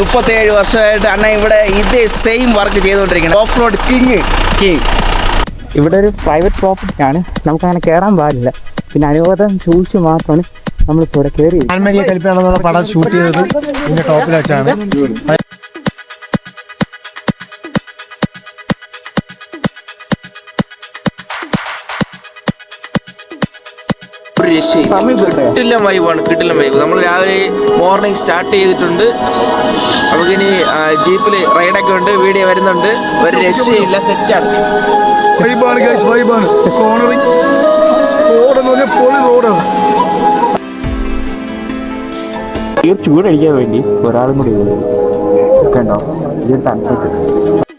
മുപ്പത്തേഴ് വർഷമായിട്ട് അണ്ണ ഇവിടെ ഇതേ സെയിം വർക്ക് ചെയ്തുകൊണ്ടിരിക്കുന്നത് ഓഫ് റോഡ് കിങ് കിങ് ഇവിടെ ഒരു പ്രൈവറ്റ് പ്രോപ്പർട്ടി ആണ്. നമുക്ക് അങ്ങനെ കയറാൻ പാടില്ല. പിന്നെ അനുവാദം ചോദിച്ചു മാത്രമാണ് നമ്മളിപ്പോൾ ഇവിടെ കയറി പടം ഷൂട്ട് ചെയ്തത് ഇതിന്റെ ടോപ്പിൽ വെച്ചാണ്. ഒരു രക്ഷയില്ല കിട്ടില്ല വൈവാണ് കിട്ടില്ല വൈബ് നമ്മൾ രാവിലെ മോർണിംഗ് സ്റ്റാർട്ട് ചെയ്തിട്ടുണ്ട്. നമുക്കിനി ജീപ്പിൽ റൈഡൊക്കെ ഉണ്ട് വീഡിയോ വരുന്നുണ്ട്. ഒരു രക്ഷയില്ല സെറ്റാണ് വൈബാണ് ഗൈസ് വൈബാണ്. കോർണറിങ് റോഡെന്ന് പറഞ്ഞാൽ പൊളി റോഡാണ് ഈ ചൂടടിക്കാൻ വേണ്ടി ഒരാളും കൂടി കണ്ടോ ഇത് തണുപ്പിട്ട്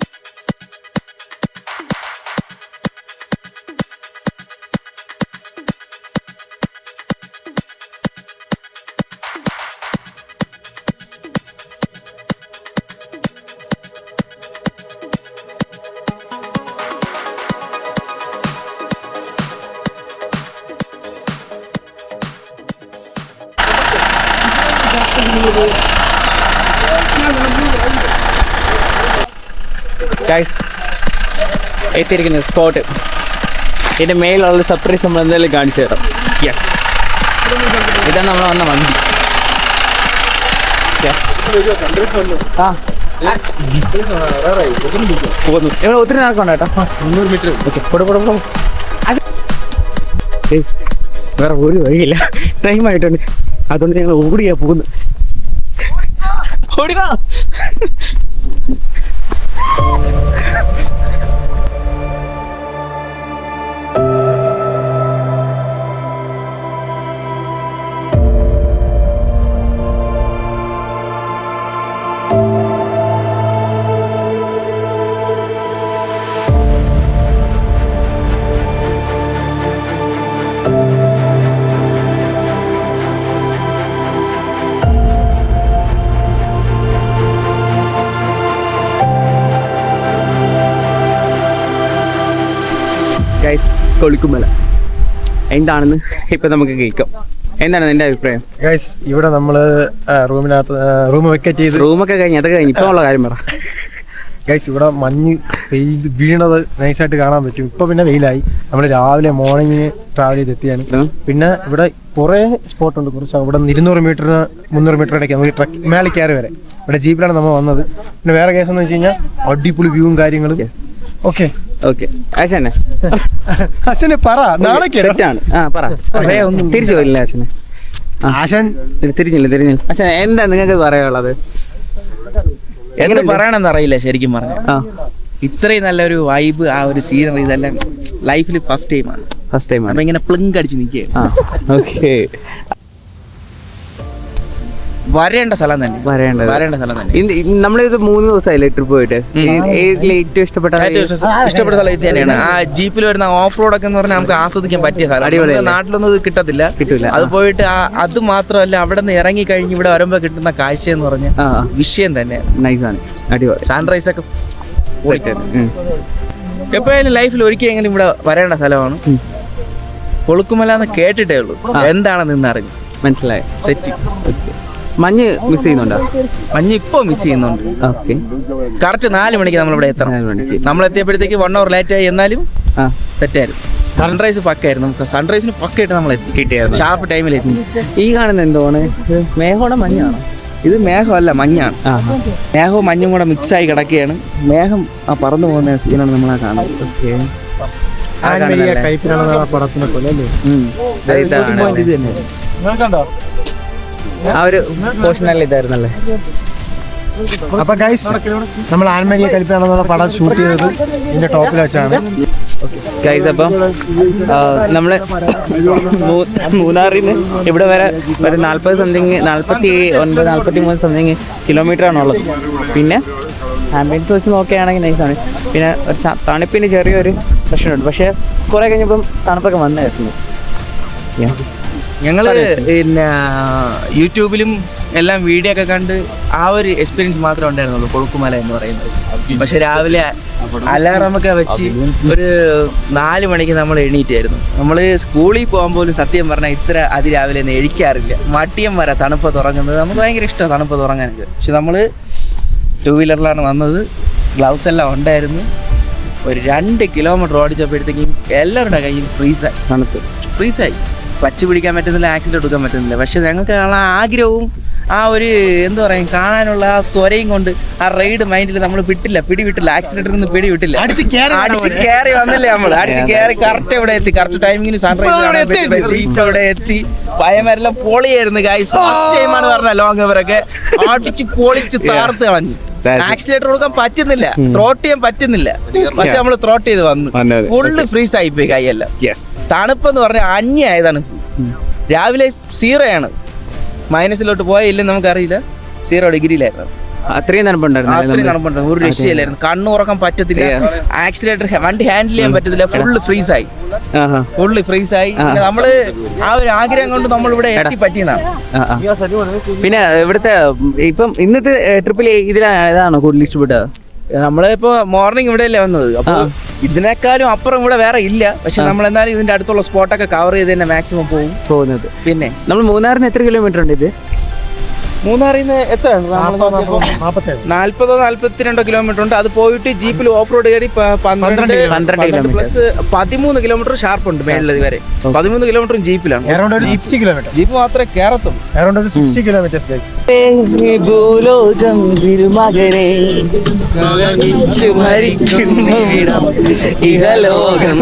എത്തിയിരിക്കുന്ന സ്പോട്ട് ഇതിന്റെ മേലുള്ള സർപ്രൈസ് നമ്മൾ എന്തായാലും കാണിച്ചു തരാം. യെസ് ഇതാണ് നമ്മൾ വന്ന വണ്ടി. ആ. ഇവിടെ ഒത്തിരി നടക്കണ്ട കേട്ടോ. മുന്നൂറ് മീറ്റർ ഓക്കെ പോടെ പോടെ. പോടെ വേറെ ഒരു വഴിയില്ല. ടൈം ആയിട്ടുണ്ട്. അതുകൊണ്ട് ഞങ്ങൾ ഓടിയാ പോകുന്നു ഓടിവാ. കൊളിക്കുമല. എന്താണെന്ന് ഇപ്പൊ നമുക്ക് കേൾക്കാം. എന്താണ് നിന്റെ അഭിപ്രായം? ഗൈസ് ഇവിടെ നമ്മൾ റൂമിനകത്ത് റൂം വെക്കറ്റ് ചെയ്ത് റൂമൊക്കെ കഴിഞ്ഞ് അതൊക്കെ കഴിഞ്ഞ് ഇപ്പൊ ഉള്ള കാര്യം പറ. ഗൈസ് ഇവിടെ മഞ്ഞ് പെയ്ത് വീണത് നൈസായിട്ട് കാണാൻ പറ്റും. ഇപ്പൊ പിന്നെ വെയിലായി. നമ്മൾ രാവിലെ മോർണിംഗിന് ട്രാവൽ ചെയ്ത് എത്തിയാണ് പിന്നെ ഇവിടെ കുറെ സ്പോട്ട് ഉണ്ട്. കുറച്ച് ഇവിടെ നിന്ന് ഇരുന്നൂറ് മീറ്ററിന് മുന്നൂറ് മീറ്റർ ഇടയ്ക്ക് നമുക്ക് ട്രക്ക് മേളിൽ കയറി വരെ. ഇവിടെ ജീപ്പിലാണ് നമ്മൾ വന്നത്. പിന്നെ വേറെ കേസ് എന്ന് വെച്ച് കഴിഞ്ഞാൽ അടിപൊളി വ്യൂവും കാര്യങ്ങളും. ഓക്കെ ഓക്കെ ആശാനെ. അച്ഛനെ പറ. നാളെ ആണ് ആ പറ. തിരിച്ചു പോയില്ല ആശാനെ. ആശൻ? തിരിഞ്ഞില്ല തിരിഞ്ഞില്ല. ആശാനെ എന്താ നിങ്ങൾക്ക് പറയാനുള്ളത്? എന്ത് പറയണമെന്ന് അറിയില്ല ശരിക്കും പറഞ്ഞു. ആ. ഇത്രയും നല്ലൊരു വൈബ് ആ ഒരു സീനറി ഇതെല്ലാം ലൈഫിൽ ഫസ്റ്റ് ടൈമാണ് ഫസ്റ്റ് ടൈം അപ്പൊ ഇങ്ങനെ പ്ലിങ്ക് അടിച്ച് നിൽക്കുക ഓക്കെ വരേണ്ട സ്ഥലം തന്നെ. വരേണ്ട വരേണ്ട സ്ഥലം തന്നെ. നമ്മളിത് മൂന്ന് ദിവസമായില്ലേ ട്രിപ്പ് പോയിട്ട്. ഏറ്റവും ഇഷ്ടപ്പെട്ട ഇഷ്ടപ്പെട്ട സ്ഥലം ഇത് തന്നെയാണ്. ആ ജീപ്പിൽ വരുന്ന ഓഫ് റോഡ് ഒക്കെ എന്ന് പറഞ്ഞാൽ നമുക്ക് ആസ്വദിക്കാൻ പറ്റിയ സ്ഥലം. നാട്ടിലൊന്നും ഇത് കിട്ടത്തില്ല. കിട്ടില്ല അത് പോയിട്ട് അത് മാത്രമല്ല അവിടെ നിന്ന് ഇറങ്ങി കഴിഞ്ഞ് ഇവിടെ വരുമ്പോൾ കിട്ടുന്ന കാഴ്ച എന്ന് പറഞ്ഞാൽ വിഷയം തന്നെ. നൈസാണ് അടിപൊളി. സൺറൈസ് ഒക്കെ. എപ്പോഴായാലും ലൈഫിൽ ഒരിക്കലെങ്കിലും ഇവിടെ വരേണ്ട സ്ഥലമാണ്. കൊളുക്കുമല എന്ന് കേട്ടിട്ടേ ഉള്ളൂ. എന്താണെന്ന് ഇന്ന് അറിഞ്ഞു. മനസ്സിലായി. സെറ്റ് ഓക്കെ മഞ്ഞ് മിസ് ചെയ്യുന്നുണ്ടോ? മഞ്ഞ് ഇപ്പോ മിസ് ചെയ്യുന്നുണ്ട്. ഓക്കെ കറക്റ്റ് നാല് മണിക്ക് നമ്മളിവിടെ എത്തണം. മണിക്ക്. നമ്മൾ എത്തിയപ്പോഴത്തേക്ക് വൺ അവർ ലേറ്റ് ആയി. എന്നാലും സെറ്റ് ആയിരുന്നു. സൺറൈസ് പക്കായിരുന്നു. നമുക്ക് സൺറൈസിന് പക്കായിട്ട് നമ്മൾ എത്തി. കിട്ടിയായിരുന്നു. ഷാർപ്പ് ടൈമിൽ എത്തി. ഈ കാണുന്ന എന്താണ് മേഘോടെ മഞ്ഞാണ്? ഇത് മേഘമല്ല മഞ്ഞാണ്. ആ. മേഘവും മഞ്ഞും കൂടെ മിക്സ് ആയി കിടക്കുകയാണ്. മേഘം ആ പറന്നു പോകുന്ന സീനാണ് നമ്മൾ ആ കാണുന്നത് ഓക്കെ പടത്തിനെ പോലെ അല്ലേ? ആ ഒരു പോർഷനല്ല ഇതായിരുന്നല്ലേ അപ്പൊ ഗൈസ് നമ്മൾ ആൻമരിയ കലിപ്പാണെന്നുള്ള പടം ഷൂട്ട് ചെയ്തത്. ഇതിന്റെ ടോപ്പിൽ വെച്ചാണ്. ഗൈസ് അപ്പം നമ്മൾ മൂന്നാറിൽ നിന്ന് ഇവിടെ വരെ ഒരു നാൽപ്പത് സംതിങ് നാൽപ്പത്തി ഒൻപത് നാൽപ്പത്തി മൂന്ന് സംതിങ് കിലോമീറ്റർ ആണുള്ളത്. പിന്നെ ആംബിയൻസ് വെച്ച് നോക്കുകയാണെങ്കിൽ നൈസാണ് പിന്നെ ഒരു തണുപ്പിന് ചെറിയൊരു പ്രശ്നമുണ്ട്. പക്ഷേ കുറേ കഴിഞ്ഞപ്പം തണുപ്പൊക്കെ വന്നായിരുന്നു ഞങ്ങൾ പിന്നെ യൂട്യൂബിലും എല്ലാം വീഡിയോ ഒക്കെ കണ്ട് ആ ഒരു എക്സ്പീരിയൻസ് മാത്രമേ ഉണ്ടായിരുന്നുള്ളൂ കൊഴുക്കുമല എന്ന് പറയുന്നത്. പക്ഷെ രാവിലെ അലാറം ഒക്കെ വെച്ച് ഒരു നാല് മണിക്ക് നമ്മൾ എണീറ്റായിരുന്നു. നമ്മൾ സ്കൂളിൽ പോകാൻ പോലും സത്യം പറഞ്ഞാൽ ഇത്ര അതിരാവിലെ ഒന്നും എഴിക്കാറില്ല മട്ടിയം വരെ തണുപ്പ് തുറങ്ങുന്നത്. നമുക്ക് ഭയങ്കര ഇഷ്ടമാണ് തണുപ്പ് തുറങ്ങാനൊക്കെ. പക്ഷെ നമ്മൾ ടൂ വീലറിലാണ് വന്നത്. ഗ്ലൗസ് എല്ലാം ഉണ്ടായിരുന്നു. ഒരു രണ്ട് കിലോമീറ്റർ ഓടിച്ചപ്പോഴത്തേക്കും എല്ലാവരുടെ കയ്യിൽ ഫ്രീസായി തണുപ്പ്. ഫ്രീസായി ക്ലച്ച് പിടിക്കാൻ പറ്റുന്നില്ല ആക്സിഡന്റ് എടുക്കാൻ പറ്റുന്നില്ല. പക്ഷെ ഞങ്ങൾക്ക് കാണാൻ ആഗ്രഹവും ആ ഒരു എന്താ പറയുക കാണാനുള്ള ആ ത്വരയും കൊണ്ട് ആ റൈഡ് മൈൻഡിൽ നമ്മൾ വിട്ടില്ല പിടി വിട്ടില്ല ആക്സിഡന്റിൽ നിന്ന് പിടി വിട്ടില്ല അടിച്ച് കയറി വന്നില്ലേ നമ്മൾ അടിച്ച് കയറി കറക്റ്റ് എവിടെ എത്തി? കറക്റ്റ് ടൈമിങ്ങിന് സൺറൈസ് അവിടെ എത്തി? പയമരെല്ലാം പൊളിയായിരുന്നു ഗൈസ് ഫസ്റ്റ് ടൈമാണ് പറഞ്ഞ ലോങ് ഇവരൊക്കെ അടിച്ച് പൊളിച്ച് താർത്ത് കളഞ്ഞു. ആക്സിലേറ്റർ കൊടുക്കാൻ പറ്റുന്നില്ല. ത്രോട്ട് ചെയ്യാൻ പറ്റുന്നില്ല. പക്ഷെ നമ്മൾ ത്രോട്ട് ചെയ്ത് വന്നു. ഫുള്ള് ഫ്രീസ് ആയി പോയി കൈയെല്ലാം. തണുപ്പെന്ന് പറഞ്ഞാൽ അന്യായ തണുപ്പ് രാവിലെ സീറോ ആണ്. മൈനസിലോട്ട് പോയാൽ ഇല്ലെന്ന് നമുക്കറിയില്ല. സീറോ ഡിഗ്രിയിലായിരുന്നു. അത്രയും തണുപ്പുണ്ടായിരുന്നു അത്രയും ഒരു രക്ഷയില്ലായിരുന്നു. കണ്ണുറക്കാൻ പറ്റത്തില്ല. ആക്സിലേറ്റർ വണ്ടി ഹാൻഡിൽ ചെയ്യാൻ പറ്റത്തില്ല. ഫുള്ള് ഫ്രീസ് ആയി ഫുള്ള് ഫ്രീസ് ആയി പിന്നെ നമ്മൾ ആ ഒരു ആഗ്രഹം കൊണ്ട് നമ്മൾ ഇവിടെ എത്തി പറ്റിയതാണ്. പിന്നെ ഇവിടുത്തെ ഇപ്പം ഇന്നത്തെ ട്രിപ്പിൽ ഇതിലാണ് കൂടുതൽ ഇഷ്ടപ്പെട്ടത്? നമ്മളിപ്പോ മോർണിംഗ് ഇവിടെ അല്ലേ വന്നത്. അപ്പൊ ഇതിനേക്കാളും അപ്പുറം ഇവിടെ വേറെ ഇല്ല. പക്ഷെ നമ്മൾ എന്നാലും ഇതിന്റെ അടുത്തുള്ള സ്പോട്ടൊക്കെ കവർ ചെയ്ത് തന്നെ മാക്സിമം പോകും. പോകുന്നത്. പിന്നെ? നമ്മൾ മൂന്നാറിന് എത്ര കിലോമീറ്റർ ഉണ്ട് ഇത്? മൂന്നാറിൽ നിന്ന് എത്രയാണ് നാല്പതോ നാല്പത്തിരണ്ടോ കിലോമീറ്റർ ഉണ്ട് അത് പോയിട്ട് ജീപ്പിൽ ഓഫ് റോഡ് കയറി പന്ത്രണ്ട് പന്ത്രണ്ട് കിലോമീറ്റർ. പ്ലസ് പതിമൂന്ന് കിലോമീറ്റർ ഷാർപ്പ് ഉണ്ട് മേളിൽ വരെ പതിമൂന്ന് കിലോമീറ്റർ ജീപ്പിലാണ് ജീപ്പ് മാത്രമേ ഭൂലോകം തിരുമകനെ മരിക്കുന്നിടം ഇഹലോകം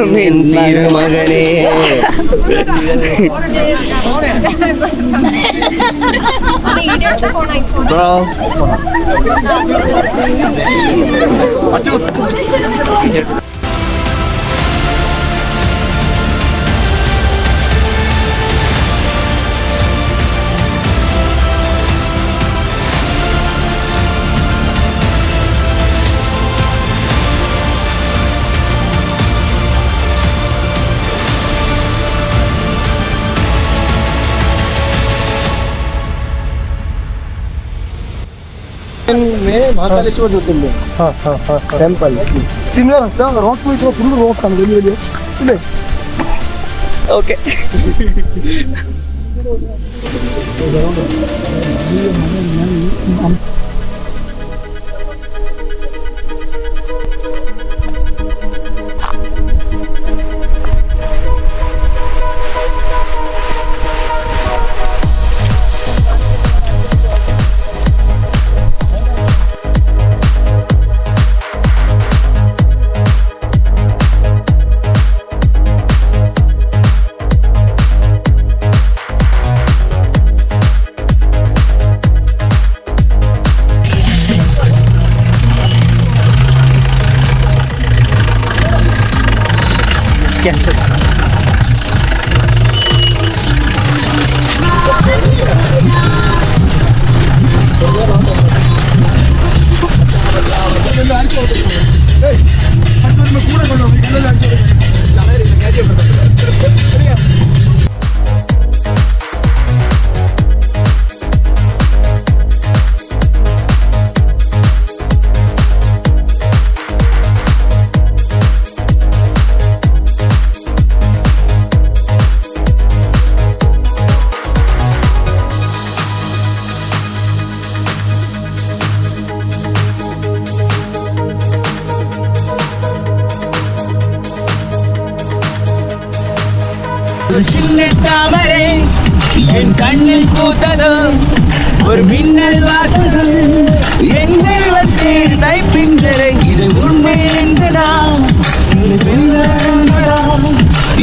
video Bro. Watch out. Mahakaleshwara ಜೊತೆ ಟೆಂಪಲ್ ಸಿಮಿಲರ್ ಅಂತ ರಾಕ್ ಹೋಯ್ತು ಫುಲ್ ರಾಕ್ ആണ് വലിയ വലിയ ഇല്ലേ ഓക്കെ ഞാൻ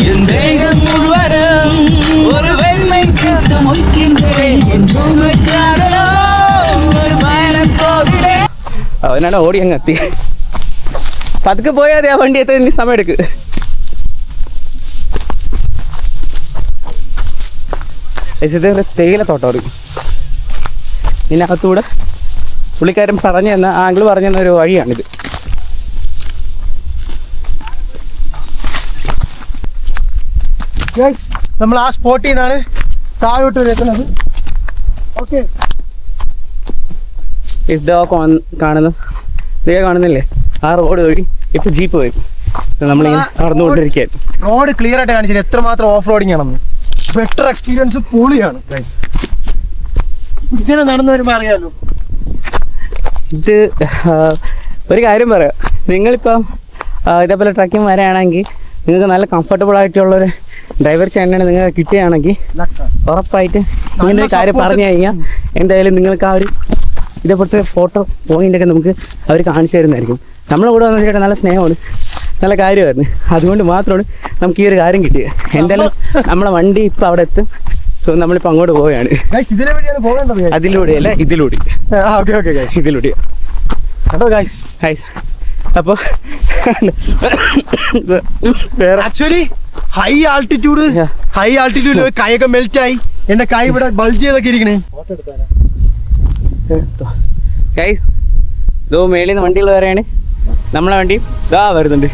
என் தேகம் முழுவதும் ஒரு வெண்மை காத்து முக்கின்றேன் என் பூமைக்காரோ ஒரு பயணம் போகிறேன் അവനാണ് ഓടി അങ്ങ് എത്തി പതുക്കെ പോയാൽ മതി ആ വണ്ടി എത്താൻ ഇനി സമയം എടുക്ക് ഇത് തേയില തോട്ടം ഇതിനകത്തൂടെ പുള്ളിക്കാരൻ പറഞ്ഞു തന്ന ആംഗിൾ പറഞ്ഞു തന്ന ഒരു വഴിയാണിത് നമ്മൾ ആ സ്പോട്ടിൽ നിന്നാണ് താഴോട്ട് വരെ എത്തുന്നത്. ഓക്കെ ഇതോ കാണുന്നു ഇതേ കാണുന്നില്ലേ? ആ റോഡ് വഴി ഇപ്പൊ ജീപ്പ് വരും നമ്മൾ നടന്നുകൊണ്ടിരിക്കാൻ റോഡ് ക്ലിയർ ആയിട്ട് കാണിച്ചില്ല? എത്രമാത്രം ഓഫ് റോഡിങ് ആണെന്ന്. ബെറ്റർ എക്സ്പീരിയൻസ് പൊളിയാണ് ഇങ്ങനെ നടന്നു വരുമ്പോ അറിയാലോ. ഇത് ഒരു കാര്യം പറയാം. നിങ്ങളിപ്പം ഇതേപോലെ ട്രക്കിംഗ് വരാണെങ്കിൽ നിങ്ങൾക്ക് നല്ല കംഫർട്ടബിൾ ആയിട്ടുള്ളൊരു ഡ്രൈവർ ചേട്ടനെ നിങ്ങൾ കിട്ടുകയാണെങ്കിൽ ഉറപ്പായിട്ട് ഇങ്ങനെ ഒരു കാര്യം പറഞ്ഞു കഴിഞ്ഞാൽ എന്തായാലും നിങ്ങൾക്ക് ആ ഒരു ഇതേപോലത്തെ ഫോട്ടോ പോയിന്റൊക്കെ നമുക്ക് അവർ കാണിച്ചു തരുന്നതായിരിക്കും. നമ്മളെ കൂടെ വന്നു ചേട്ടാ നല്ല സ്നേഹമാണ്. നല്ല കാര്യമായിരുന്നു. അതുകൊണ്ട് മാത്രമാണ് നമുക്ക് ഈ ഒരു കാര്യം കിട്ടിയത് എന്തായാലും നമ്മളെ വണ്ടി ഇപ്പം അവിടെ എത്തും. സോ നമ്മളിപ്പോൾ അങ്ങോട്ട് പോവുകയാണ്. അതിലൂടെ അല്ലേ? ഇതിലൂടെ. ഇതിലൂടെ. അപ്പോൾ വേറെ ആക്ച്വലി ഹൈ ആൾട്ടിറ്റ്യൂഡ്. ഹൈ ആൾട്ടിറ്റ്യൂഡിൽ കൈയൊക്കെ മെൽറ്റ് ആയി. എന്റെ കൈ ഇവിടെ ബൾജ് ചെയ്തൊക്കെ ഇരിക്കണേ. ഗൈസ് ഇതോ മേളിൽ നിന്ന് വണ്ടികൾ വരെയാണ് നമ്മളെ വണ്ടി ഇതാ വരുന്നുണ്ട്.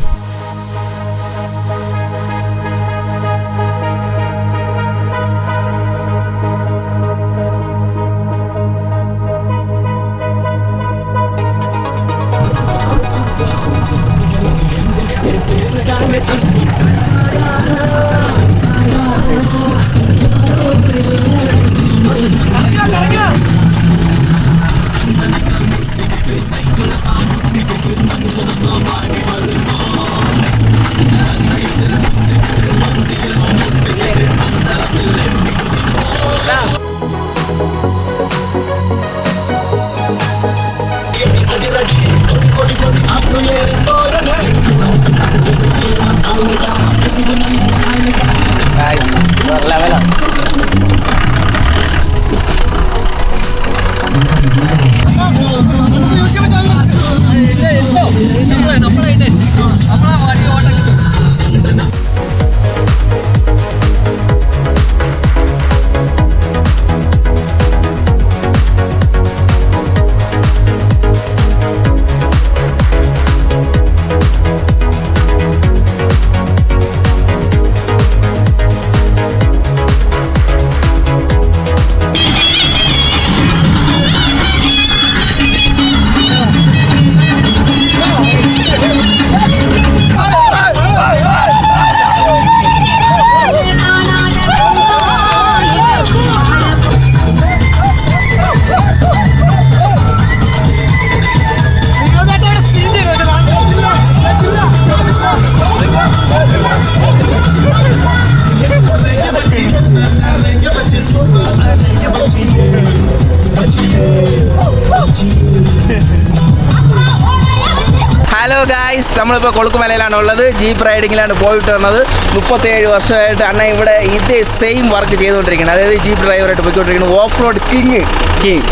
നമ്മളിപ്പോൾ കൊളുക്കുമലയിലാണ് ഉള്ളത് ജീപ്പ് റൈഡിങ്ങിലാണ് പോയിട്ട് വന്നത് മുപ്പത്തേഴ് വർഷമായിട്ട് അണ്ണ ഇവിടെ ഇതേ സെയിം വർക്ക് ചെയ്തുകൊണ്ടിരിക്കുന്നത് അതായത് ജീപ്പ് ഡ്രൈവറായിട്ട് പോയിക്കൊണ്ടിരിക്കുന്നത് ഓഫ് റോഡ് കിങ് കിങ്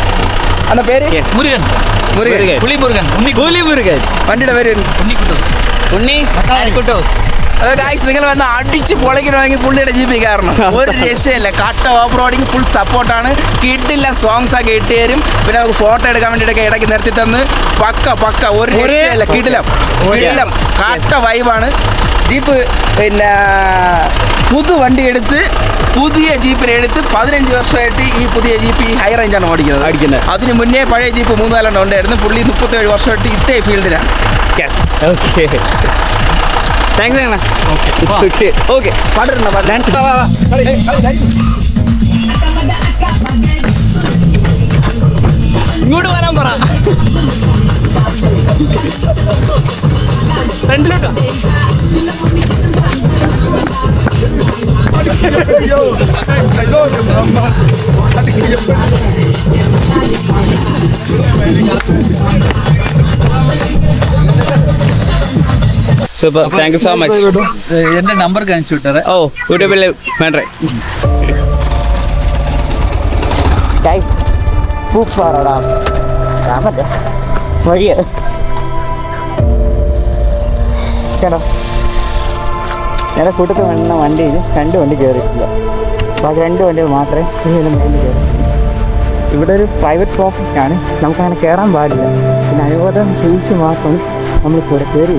അണ്ണ പേര് മുരുകൻ മുരുകൻ പുളി മുരുകൻ ഉണ്ണി കൂലി മുരുകൻ വണ്ടിയുടെ പേര് ഉണ്ണിക്കുട്ടൂസ് ഉണ്ണി കുട്ടൂസ് അതെ ഗായ്സ് നിങ്ങൾ വന്ന് അടിച്ച് പൊളിക്കണമെങ്കിൽ പുള്ളിയുടെ ജീപ്പി കാരണം ഒരു രക്ഷയില്ല. കട്ട ഓഫ് റോഡിങ് ഫുൾ സപ്പോർട്ടാണ് കിട്ടില്ല സോങ്സ് ഒക്കെ ഇട്ട് തരും. പിന്നെ നമുക്ക് ഫോട്ടോ എടുക്കാൻ വേണ്ടിയിട്ടൊക്കെ ഇടയ്ക്ക് നിർത്തി തന്ന്. പക്ക പക്ക ഒരു രക്ഷയില്ല. കിടിലം. കിടിലം. കട്ട വൈബാണ് ജീപ്പ് പിന്നെ പുതു വണ്ടി എടുത്ത് പുതിയ ജീപ്പിനെ എടുത്ത് പതിനഞ്ച് വർഷമായിട്ട് ഈ പുതിയ ജീപ്പ് ഈ ഹൈ റേഞ്ചാണ് ഓടിക്കുന്നത്. അടിക്കുന്നത്. അതിന് മുന്നേ പഴയ ജീപ്പ് മൂന്ന് നാലെണ്ണം ഉണ്ടായിരുന്നു. പുള്ളി മുപ്പത്തേഴ് വർഷമായിട്ട് ഇത്തേ ഫീൽഡിലാണ് ഓക്കെ താങ്ക്സ് അണ്ണ ഓക്കെ ഓക്കെ പാട്ട്. ഡാൻസ് ഇങ്ങോട്ട് വരാൻ പറ. ഫ്രണ്ടിലോട്ടോ super thank you so much എന്റെ നമ്പർ കാണിച്ചു വിട്ടേ ഓ യൂട്യൂബിൽ വേണ്ടേ വഴിയ. കേട്ടോ? ഞങ്ങളുടെ കൂട്ടത്തിൽ വന്ന വണ്ടിയിൽ രണ്ട് വണ്ടി കയറിയിട്ടില്ല ബാക്കി രണ്ട് വണ്ടികൾ മാത്രമേ ഇവിടെ ഒരു പ്രൈവറ്റ് പ്രോപ്പർട്ടി ആണ്. നമുക്കങ്ങനെ കയറാൻ പാടില്ല. പിന്നെ അനുവാദം ചോദിച്ച് മാത്രം നമ്മൾ കൂടെ കയറി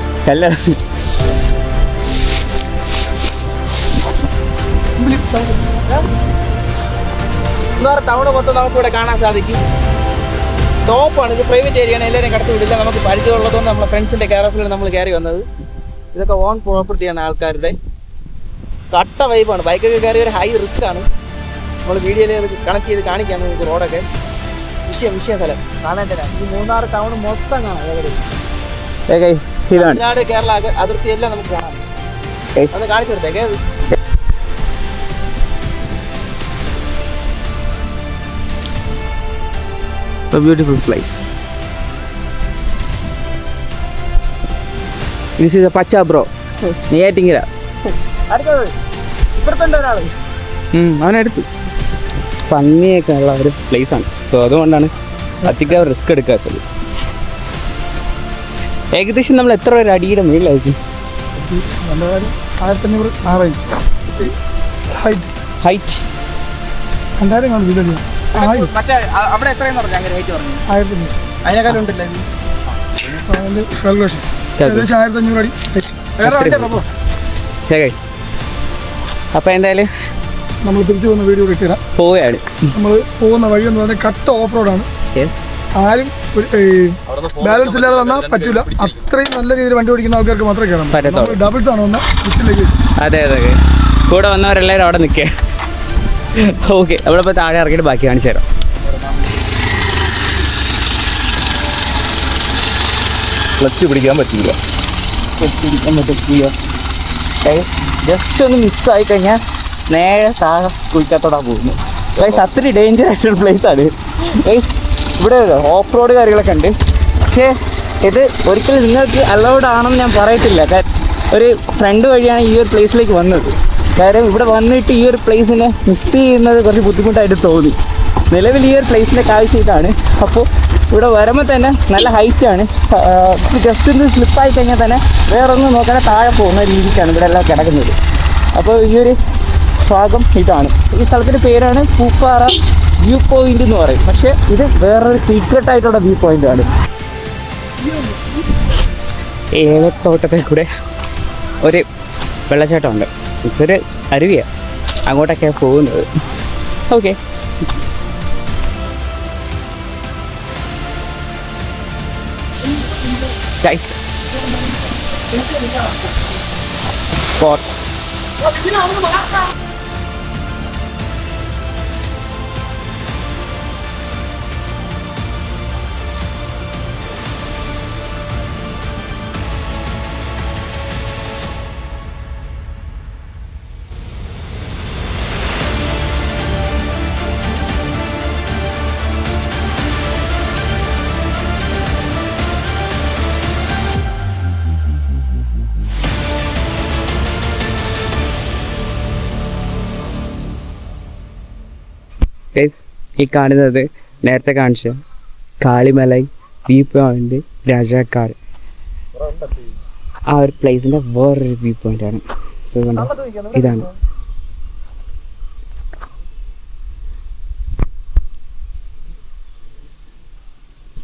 കല്ലാണ് ടൗണ് മൊത്തം നമുക്ക് ഇവിടെ കാണാൻ സാധിക്കും. ടോപ്പാണ് ഇത് പ്രൈവറ്റ് ഏരിയ ആണ് എല്ലാവരും കടത്തി വിടില്ല. നമുക്ക് പരിചയമുള്ളതുകൊണ്ട് നമ്മളെ ഫ്രണ്ട്സിന്റെ കെയർ ഓഫിൽ നമ്മൾ കയറി വന്നത്. ഇതൊക്കെ ഓൺ പ്രോപ്പർട്ടിയാണ് ആൾക്കാരുടെ. കട്ട വൈബാണ് ബൈക്കൊക്കെ കയറി ഒരു ഹൈ റിസ്ക് ആണ്. നമ്മൾ വീഡിയോയിൽ കണക്ട് ചെയ്ത് കാണിക്കാം നമുക്ക് റോഡൊക്കെ വിഷയം വിഷയ സ്ഥലം. കാണാൻ തരാം ഈ മൂന്നാർ ടൗൺ മൊത്തം കാണാം. ഏകദേശം. ഇതാണ്. തമിഴ്നാട് കേരള അതിർത്തിയെല്ലാം നമുക്ക് കാണാം. ഒന്ന് കാണിച്ചു കൊടുത്തേക്കേ. A beautiful place. This is a Pacha bro. Neyyattinkara അവനെടുത്തു ഭംഗിയൊക്കെ ഉള്ള ഒരു ആണ്. സോ അതുകൊണ്ടാണ് അധികം റിസ്ക് എടുക്കാത്തത്. ഏകദേശം നമ്മൾ എത്ര ഒരു അടിയുടെ മേളിലായിരിക്കും ആയിരത്തി അഞ്ഞൂറ് ആ റേഞ്ച് ഹൈറ്റ് ഹൈറ്റ് രണ്ടായിരം കാണും വീഡിയോ മറ്റേ അവിടെ എത്രയെന്ന് പറഞ്ഞു? അങ്ങനെ ഹൈറ്റ് പറഞ്ഞു. ആയിരത്തി അഞ്ഞൂറ് അതിനേക്കാളും ഉണ്ടല്ലോ? കാൽക്കുലേഷൻ ഏകദേശം ആയിരത്തി അഞ്ഞൂറ് അടി അപ്പോൾ എന്തായാലും നമ്മൾ തിരിച്ചു പോകുന്ന വീഡിയോ ഇട്ടുതരാം പോവുകയാണ്. നമ്മൾ പോകുന്ന വഴി എന്ന് പറഞ്ഞാൽ കട്ട ഓഫ് റോഡാണ്. ആരും ബാലൻസ് ഇല്ലാതെ വന്നാൽ പറ്റൂല. അത്രയും നല്ല രീതിയിൽ വണ്ടി ഓടിക്കുന്ന ആൾക്കാർക്ക് മാത്രമേ കയറാൻ പറ്റത്തുള്ളൂ. ഡബിൾസ് ആണ് വന്ന അതെ അതെ കൂടെ വന്നവരെല്ലാവരും അവിടെ നിൽക്കുക. ഓക്കെ നമ്മളിപ്പോൾ താഴെ ഇറക്കിയിട്ട് ബാക്കി കാണിച്ചു തരാം. ക്ലച്ച് പിടിക്കാൻ പറ്റില്ല പിടിക്കാൻ പറ്റില്ല ജസ്റ്റ് ഒന്ന് മിസ്സായി കഴിഞ്ഞാൽ നേരെ താഴെ കുഴിക്കത്തോടാ പോകുന്നു അത്രയും ഡേഞ്ചർ ആയിട്ടുള്ള പ്ലേസ് ആണ്. ഗൈസ് ഇവിടെ ഓഫ് റോഡ് കാര്യങ്ങളൊക്കെ ഉണ്ട്. പക്ഷേ ഇത് ഒരിക്കലും നിങ്ങൾക്ക് അലൗഡ് ആണെന്ന് ഞാൻ പറയത്തില്ല. ഒരു ഫ്രണ്ട് വഴിയാണ് ഈ ഒരു പ്ലേസിലേക്ക് വന്നത്. കാര്യം ഇവിടെ വന്നിട്ട് ഈ ഒരു പ്ലേസിനെ മിസ് ചെയ്യുന്നത് കുറച്ച് ബുദ്ധിമുട്ടായിട്ട് തോന്നി. നിലവിൽ ഈ ഒരു പ്ലേസിന്റെ ആവശ്യമായിട്ടാണ് അപ്പോൾ ഇവിടെ വരുമ്പോൾ തന്നെ നല്ല ഹൈറ്റ് ആണ്. ജസ്റ്റ് ഒന്ന് സ്ലിപ്പായി കഴിഞ്ഞാൽ തന്നെ വേറെ ഒന്നും നോക്കാതെ താഴെ പോകുന്ന രീതിക്കാണ് ഇവിടെ എല്ലാം കിടക്കുന്നത്. അപ്പോൾ ഈ ഒരു ഭാഗം ഇതാണ്. ഈ സ്ഥലത്തിന്റെ പേരാണ് പൂപ്പാറ വ്യൂ പോയിന്റ് എന്ന് പറയും. പക്ഷെ ഇത് വേറൊരു സീക്രട്ട് ആയിട്ടുള്ള വ്യൂ പോയിന്റ് ആണ്. ഏലത്തോട്ടത്തിൽ കൂടെ ഒരു വെള്ളച്ചാട്ടമുണ്ട്. ഉണ്ട് ഒരു അരുവിയാണ് അങ്ങോട്ടൊക്കെയാണ് പോകുന്നത്. ഓക്കെ. Guys. Spot. ഈ കാണുന്നത് നേരത്തെ കാണിച്ച കാളിമലൈ വ്യൂ പോയിന്റ് രാജാക്കാർ. ആ ഒരു പ്ലേസിന്റെ വേറൊരു വ്യൂ പോയിന്റ് ആണ് സോ ഇതാണ്.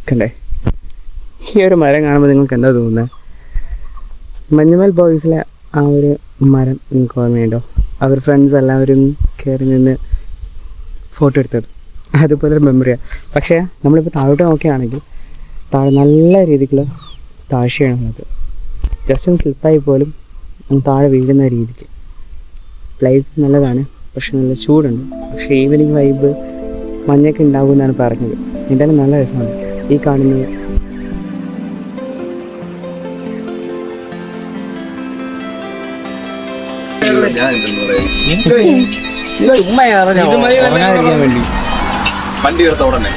കണ്ടേ? ഈ ഒരു മരം കാണുമ്പോൾ നിങ്ങൾക്ക് എന്താ തോന്നുന്നത് മഞ്ഞുമൽ ബോയ്സിലെ ആ ഒരു മരം നിങ്ങൾക്ക് ഓർമ്മയുണ്ടോ? അവർ ഫ്രണ്ട്സ് എല്ലാവരും കയറി നിന്ന് ഫോട്ടോ എടുത്തത്. അതുപോലെ ഒരു മെമ്മറിയാണ് പക്ഷേ നമ്മളിപ്പോൾ താഴോട്ട് നോക്കുകയാണെങ്കിൽ താഴെ നല്ല രീതിക്കുള്ള താഴ്ചയാണുള്ളത് ജസ്റ്റ് ഒന്ന് സ്ലിപ്പായി പോലും ഒന്ന് താഴെ വീഴുന്ന രീതിക്ക്. പ്ലേസ് നല്ലതാണ് പക്ഷെ നല്ല ചൂടുണ്ട്. പക്ഷേ ഈവനിങ് വൈബ് മഞ്ഞൊക്കെ ഉണ്ടാകും എന്നാണ് പറഞ്ഞത്. എന്തായാലും നല്ല രസമാണ്. ഈ കാണുന്നത്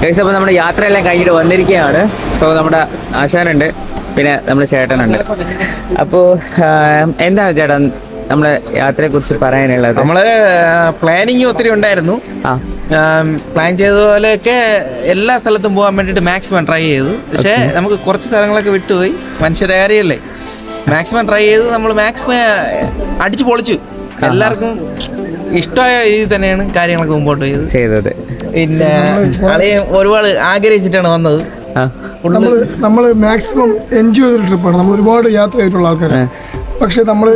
ഗൈസ് അപ്പോൾ നമ്മുടെ യാത്രയെല്ലാം കഴിഞ്ഞിട്ട് വന്നിരിക്കുകയാണ്. സോ നമ്മുടെ ആശാനുണ്ട്. പിന്നെ നമ്മുടെ ചേട്ടനുണ്ട്. അപ്പോൾ എന്താണ് ചേട്ടൻ നമ്മളെ യാത്രയെ കുറിച്ച് പറയാനുള്ളത്? നമ്മൾ പ്ലാനിങ് ഒത്തിരി ഉണ്ടായിരുന്നു. പ്ലാൻ ചെയ്തതുപോലെയൊക്കെ എല്ലാ സ്ഥലത്തും പോകാൻ വേണ്ടിയിട്ട് മാക്സിമം ട്രൈ ചെയ്തു. പക്ഷേ നമുക്ക് കുറച്ച് സ്ഥലങ്ങളൊക്കെ വിട്ടുപോയി. മനുഷ്യരെ കാര്യമല്ലേ? മാക്സിമം ട്രൈ ചെയ്ത് നമ്മൾ മാക്സിമം അടിച്ചു പൊളിച്ചു. എല്ലാവർക്കും ഇഷ്ടമായ രീതിയിൽ തന്നെയാണ് കാര്യങ്ങളൊക്കെ മുമ്പോട്ട് ചെയ്തത് ചെയ്തത്. പിന്നെ അളിയെ ഒരുപാട് ആഗ്രഹിച്ചിട്ടാണ് വന്നത്. നമ്മൾ നമ്മൾ മാക്സിമം എൻജോയ് ചെയ്തൊരു ട്രിപ്പാണ് നമ്മൾ ഒരുപാട് യാത്ര ചെയ്തിട്ടുള്ള ആൾക്കാരാണ്. പക്ഷെ നമ്മൾ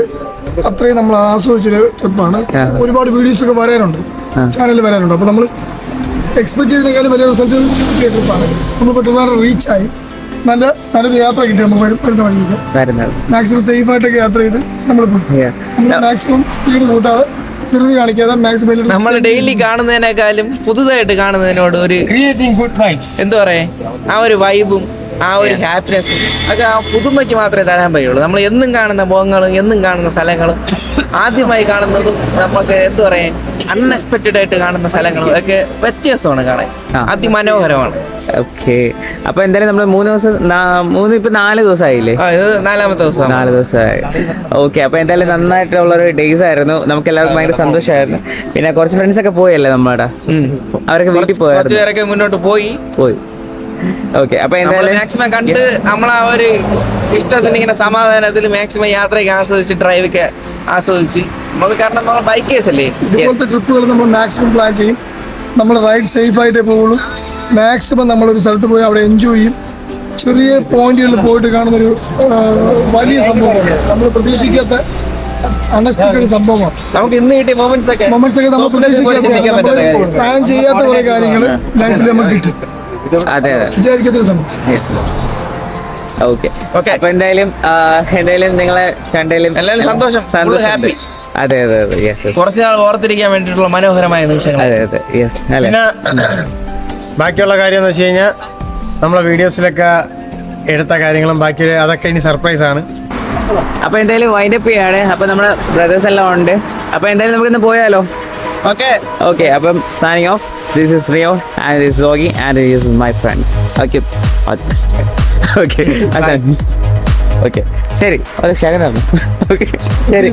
അത്രയും നമ്മൾ ആസ്വദിച്ചൊരു ട്രിപ്പാണ് ഒരുപാട് വീഡിയോസ് ഒക്കെ വരാനുണ്ട്. ചാനലിൽ വരാനുണ്ട്. അപ്പോൾ നമ്മൾ എക്സ്പെക്ട് ചെയ്തതിനേക്കാളും വലിയ റിസൾട്ട് കിട്ടിയ ട്രിപ്പാണ് നമ്മൾ പെട്ടെന്ന് റീച്ചായി നല്ല നല്ലൊരു യാത്ര കിട്ടി നമുക്ക് വരുന്ന വഴിക്ക് മാക്സിമം സേഫ് ആയിട്ടൊക്കെ യാത്ര ചെയ്ത് നമ്മൾ മാക്സിമം സ്പീഡ് കൂട്ടാതെ ധൃതി കാണിക്കാതെ മാക്സിമം നമ്മൾ ഡെയിലി കാണുന്നതിനേക്കാളും പുതുതായിട്ട് കാണുന്നതിനോട് ഒരു ക്രിയേറ്റിംഗ് ഗുഡ് വൈബ്സ് എന്താ പറയാ? ആ ഒരു വൈബും ആ ഒരു ഹാപ്പിനെസ് ഒക്കെ ആ പുതുമയ്ക്ക് മാത്രമേ തരാൻ പറ്റുള്ളൂ. നമ്മൾ എന്നും കാണുന്ന മുഖങ്ങളും എന്നും കാണുന്ന സ്ഥലങ്ങളും ആദ്യമായി കാണുന്നതും നമുക്ക് എന്താ പറയാ? അൺഎക്സ്പെക്റ്റഡ് ആയിട്ട് കാണുന്ന സ്ഥലങ്ങളും ഒക്കെ വ്യത്യസ്തമാണ് കാണാൻ. അതിമനോഹരമാണ്. ഓക്കെ അപ്പൊ എന്തായാലും നമ്മൾ മൂന്ന് ദിവസം മൂന്ന് ഇപ്പൊ നാല് ദിവസമായില്ലേ നാലാമത്തെ ദിവസം. നാല് ദിവസമായി ഓക്കെ അപ്പൊ എന്തായാലും നന്നായിട്ടുള്ള ഒരു ഡേയ്സ് ആയിരുന്നു. നമുക്ക് എല്ലാവർക്കും ഭയങ്കര സന്തോഷമായിരുന്നു. പിന്നെ കുറച്ച് ഫ്രണ്ട്സ് ഒക്കെ പോയല്ലേ നമ്മുടെ അവരൊക്കെ വീട്ടിൽ പോയി മുന്നോട്ട് പോയി. പോയി. ഓക്കെ അപ്പൊ നമ്മൾ എന്തായാലും മാക്സിമം കണ്ട് നമ്മളെ ആ ഒരു ഇഷ്ടത്തിന് ഇങ്ങനെ സമാധാനത്തിൽ മാക്സിമം യാത്രയൊക്കെ ആസ്വദിച്ച് ഡ്രൈവൊക്കെ ആസ്വദിച്ച്. നമ്മൾ കാരണം നമ്മൾ ബൈക്കേഴ്സ് അല്ലേ? ഇതുപോലത്തെ ട്രിപ്പുകൾ നമ്മൾ മാക്സിമം പ്ലാൻ ചെയ്യും. നമ്മൾ റൈഡ് സേഫ് ആയിട്ടേ പോകുള്ളൂ മാക്സിമം ഒരു സ്ഥലത്ത് പോയി അവിടെ എൻജോയ് ചെയ്യും. ചെറിയ പോയിന്റുകളിൽ പോയിട്ട് കാണുന്ന ഒരു വലിയ സംഭവമാണ്. നമ്മൾ പ്രതീക്ഷിക്കാത്ത അൺഎക്സ്പെക്ടഡ് സംഭവമാണ്. നമുക്ക് ഇന്ന് കിട്ടിയ മൊമെന്റ്സ് ഒക്കെ മൊമെന്റ്സ് ഒക്കെ നമ്മൾ പ്രതീക്ഷിക്കാത്ത നമ്മൾ. പ്ലാൻ ചെയ്യാത്ത കുറെ കാര്യങ്ങൾ ലൈഫിൽ നമുക്ക് കിട്ടും. അതെ അതെ. ഓക്കെ. Okay. അപ്പൊ എന്തായാലും എന്തായാലും നിങ്ങളെ കണ്ടതിലും എല്ലാവരും സന്തോഷം. സന്തോഷം happy. അതെ അതെ അതെ. യെസ് കുറച്ച് നാൾ ഓർത്തിരിക്കാൻ വേണ്ടിയിട്ടുള്ള മനോഹരമായ നിമിഷങ്ങൾ അതെ അതെ. യെസ് അല്ലേ? പിന്നെ ബാക്കിയുള്ള കാര്യം എന്ന് വെച്ച് കഴിഞ്ഞാൽ നമ്മളെ വീഡിയോസിലൊക്കെ എടുത്ത കാര്യങ്ങളും ബാക്കി അതൊക്കെ ഇനി സർപ്രൈസ് ആണ്. അപ്പൊ എന്തായാലും വൈൻഡ് അപ്പ് ചെയ്യാണ്. അപ്പൊ നമ്മുടെ ബ്രദേഴ്സ് എല്ലാം ഉണ്ട്. അപ്പൊ എന്തായാലും നമുക്ക് ഇന്ന് പോയാലോ? ഓക്കെ. ഓക്കെ അപ്പം സാനിങ് of this is Rio and this Sogi and this is my friends okay okay okay ശരി ഒരു ശകനാണ് ഓക്കെ ശരി